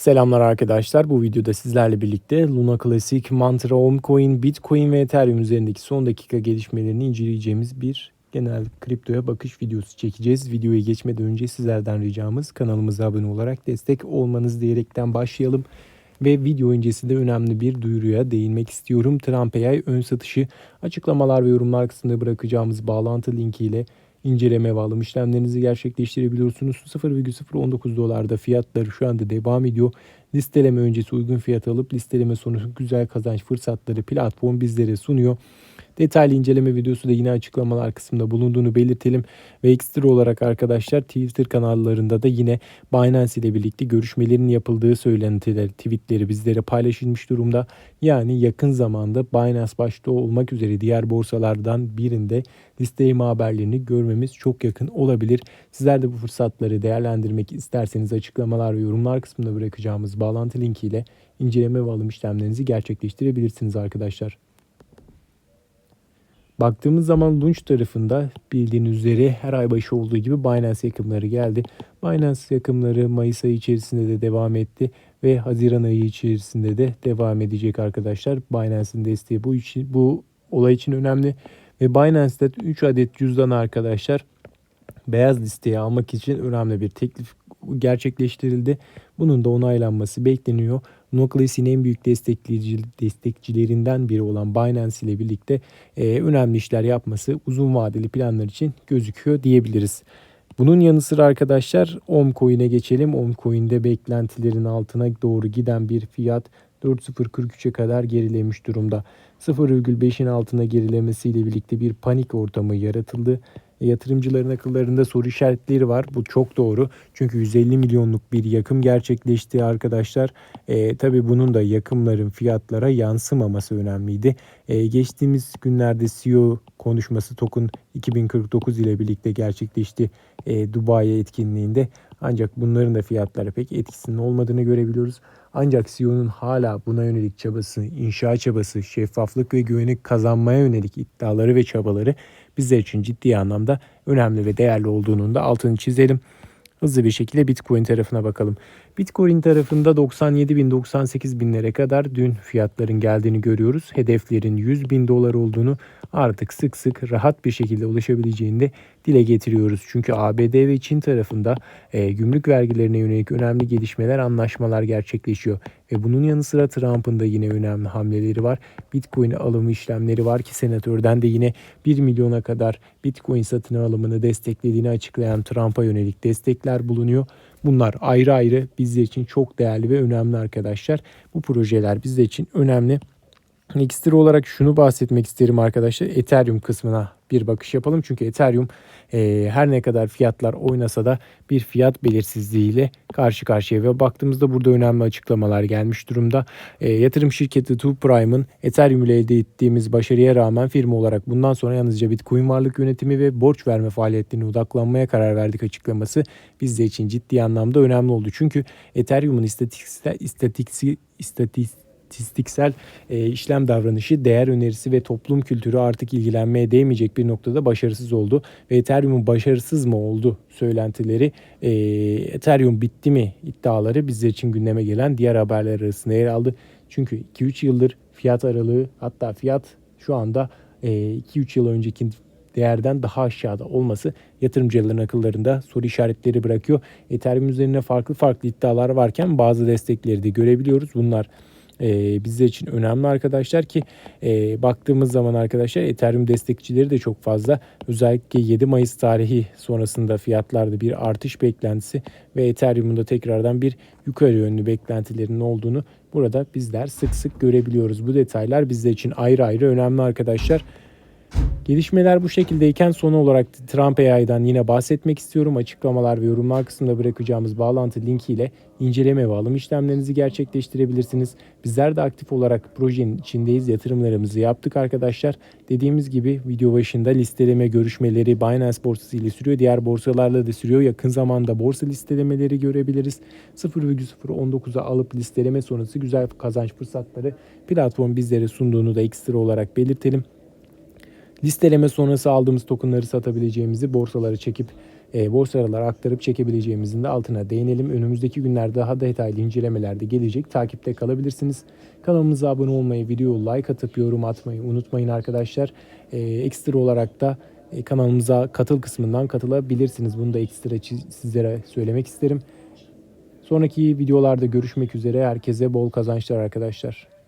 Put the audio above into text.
Selamlar arkadaşlar. Bu videoda sizlerle birlikte Luna Classic, Mantra, Omecoin, Bitcoin ve Ethereum üzerindeki son dakika gelişmelerini inceleyeceğimiz bir genel kriptoya bakış videosu çekeceğiz. Videoya geçmeden önce sizlerden ricamız kanalımıza abone olarak destek olmanız diyerekten başlayalım. Ve video öncesinde önemli bir duyuruya değinmek istiyorum. Trump AI ön satışı açıklamalar ve yorumlar kısmında bırakacağımız bağlantı linkiyle inceleme ve alım işlemlerinizi gerçekleştirebiliyorsunuz. 0,019 dolarda fiyatları şu anda devam ediyor. Listeleme öncesi uygun fiyat alıp listeleme sonrası güzel kazanç fırsatları platform bizlere sunuyor. Detaylı inceleme videosu da yine açıklamalar kısmında bulunduğunu belirtelim. Ve ekstra olarak arkadaşlar Twitter kanallarında da yine Binance ile birlikte görüşmelerin yapıldığı söylentiler, tweetleri bizlere paylaşılmış durumda. Yani yakın zamanda Binance başta olmak üzere diğer borsalardan birinde listeyim haberlerini görmemiz çok yakın olabilir. Sizler de bu fırsatları değerlendirmek isterseniz açıklamalar ve yorumlar kısmında bırakacağımız bağlantı linkiyle inceleme ve alım işlemlerinizi gerçekleştirebilirsiniz arkadaşlar. Baktığımız zaman Launch tarafında bildiğiniz üzere her ay başı olduğu gibi Binance yakımları geldi. Binance yakımları Mayıs ayı içerisinde de devam etti ve Haziran ayı içerisinde de devam edecek arkadaşlar. Binance'in desteği bu için bu olay için önemli ve Binance'de 3 adet cüzdan arkadaşlar beyaz listeye almak için önemli bir teklif gerçekleştirildi. Bunun da onaylanması bekleniyor. Noclis'in en büyük destekleyici, destekçilerinden biri olan Binance ile birlikte e, önemli işler yapması uzun vadeli planlar için gözüküyor diyebiliriz. Bunun yanı sıra arkadaşlar Omcoin'e geçelim. Omcoin'de beklentilerin altına doğru giden bir fiyat 4.043'e kadar gerilemiş durumda. 0,5'in altına gerilemesiyle birlikte bir panik ortamı yaratıldı. Yatırımcıların akıllarında soru işaretleri var. Bu çok doğru. Çünkü 150 milyonluk bir yakım gerçekleşti arkadaşlar. E, tabii bunun da yakımların fiyatlara yansımaması önemliydi. E, geçtiğimiz günlerde CEO konuşması Token 2049 ile birlikte gerçekleşti e, Dubai etkinliğinde. Ancak bunların da fiyatlara pek etkisinin olmadığını görebiliyoruz. Ancak CEO'nun hala buna yönelik çabası, inşa çabası, şeffaflık ve güveni kazanmaya yönelik iddiaları ve çabaları bizler için ciddi anlamda önemli ve değerli olduğunun da altını çizelim. Hızlı bir şekilde Bitcoin tarafına bakalım. Bitcoin tarafında 97 bin 98 binlere kadar dün fiyatların geldiğini görüyoruz. Hedeflerin 100 bin dolar olduğunu artık sık sık rahat bir şekilde ulaşabileceğini de dile getiriyoruz. Çünkü ABD ve Çin tarafında e, gümrük vergilerine yönelik önemli gelişmeler, anlaşmalar gerçekleşiyor. Ve bunun yanı sıra Trump'ın da yine önemli hamleleri var. Bitcoin alımı işlemleri var ki senatörden de yine 1 milyona kadar Bitcoin satın alımını desteklediğini açıklayan Trump'a yönelik destekler bulunuyor. Bunlar ayrı ayrı bizler için çok değerli ve önemli arkadaşlar. Bu projeler bizler için önemli. Ekstra olarak şunu bahsetmek isterim arkadaşlar. Ethereum kısmına bir bakış yapalım. Çünkü Ethereum e, her ne kadar fiyatlar oynasa da bir fiyat belirsizliğiyle karşı karşıya ve baktığımızda burada önemli açıklamalar gelmiş durumda. E, yatırım şirketi Two Prime'ın Ethereum ile elde ettiğimiz başarıya rağmen firma olarak bundan sonra yalnızca Bitcoin varlık yönetimi ve borç verme faaliyetlerine odaklanmaya karar verdik açıklaması bizler için ciddi anlamda önemli oldu. Çünkü Ethereum'un istatistiksel, istatistiksel, istatistiksel istatistiksel e, işlem davranışı, değer önerisi ve toplum kültürü artık ilgilenmeye değmeyecek bir noktada başarısız oldu. Ve Ethereum'un başarısız mı oldu söylentileri, e, Ethereum bitti mi iddiaları bizler için gündeme gelen diğer haberler arasında yer aldı. Çünkü 2-3 yıldır fiyat aralığı hatta fiyat şu anda e, 2-3 yıl önceki değerden daha aşağıda olması yatırımcıların akıllarında soru işaretleri bırakıyor. Ethereum üzerine farklı farklı iddialar varken bazı destekleri de görebiliyoruz. Bunlar e, bizler için önemli arkadaşlar ki e, baktığımız zaman arkadaşlar Ethereum destekçileri de çok fazla. Özellikle 7 Mayıs tarihi sonrasında fiyatlarda bir artış beklentisi ve Ethereum'un da tekrardan bir yukarı yönlü beklentilerinin olduğunu burada bizler sık sık görebiliyoruz. Bu detaylar bizler için ayrı ayrı önemli arkadaşlar. Gelişmeler bu şekildeyken son olarak Trump AI'dan yine bahsetmek istiyorum. Açıklamalar ve yorumlar kısmında bırakacağımız bağlantı linkiyle inceleme ve alım işlemlerinizi gerçekleştirebilirsiniz. Bizler de aktif olarak projenin içindeyiz. Yatırımlarımızı yaptık arkadaşlar. Dediğimiz gibi video başında listeleme görüşmeleri Binance borsası ile sürüyor. Diğer borsalarla da sürüyor. Yakın zamanda borsa listelemeleri görebiliriz. 0,019'a alıp listeleme sonrası güzel kazanç fırsatları platform bizlere sunduğunu da ekstra olarak belirtelim listeleme sonrası aldığımız tokenları satabileceğimizi borsalara çekip e, borsalara aktarıp çekebileceğimizin de altına değinelim. Önümüzdeki günlerde daha detaylı incelemelerde gelecek. Takipte kalabilirsiniz. Kanalımıza abone olmayı, videoyu like atıp yorum atmayı unutmayın arkadaşlar. E, ekstra olarak da e, kanalımıza katıl kısmından katılabilirsiniz. Bunu da ekstra sizlere söylemek isterim. Sonraki videolarda görüşmek üzere. Herkese bol kazançlar arkadaşlar.